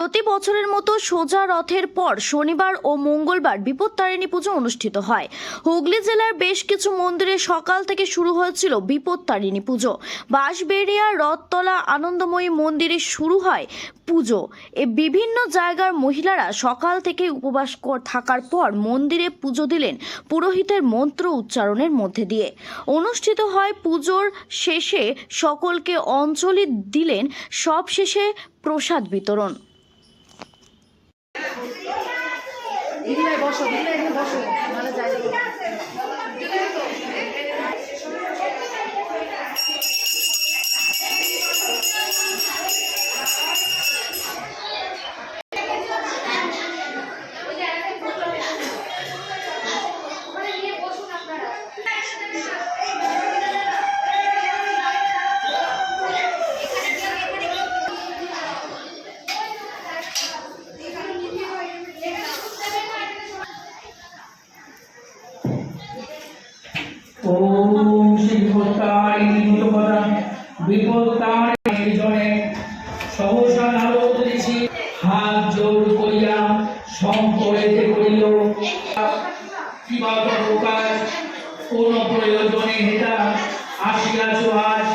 প্রতি বছরের মতো সোজা রথের পর শনিবার ও মঙ্গলবার বিপত্তারিণী পুজো অনুষ্ঠিত হয়। হুগলি জেলার বেশ কিছু মন্দিরে সকাল থেকে শুরু হয়েছিল বিপত্তারিণী পুজো। বাঁশবেড়িয়া, রথতলা, আনন্দময়ী মন্দিরে শুরু হয় পুজো। এ বিভিন্ন জায়গার মহিলারা সকাল থেকে উপবাস থাকার পর মন্দিরে পুজো দিলেন পুরোহিতের মন্ত্র উচ্চারণের মধ্যে দিয়ে। অনুষ্ঠিত হয় পুজোর শেষে সকলকে অঞ্জলি দিলেন সব শেষে প্রসাদ বিতরণ। দিদিভাই বসো দিদিভাই এখানে বসো। জায়গা বিপত্তারিণী জনে সহসা নারদ ঋষি হাত জোর করিয়া শঙ্করেতে করিল। কিবা প্রকাশ? কোন প্রয়োজনে হেতা আসিয়াছ আজ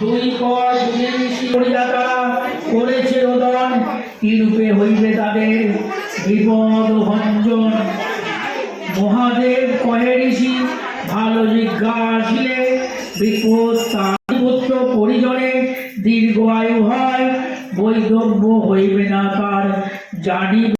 দুই পর দুই ঋষি করিয়া তারা করেছে রোদন। কি রূপে হইবে তাদের বিপদ ভঞ্জন? মহাদেব কহে ঋষি দীর্ঘ আয়ু হয় বৈধব্য হইবে না তার জানি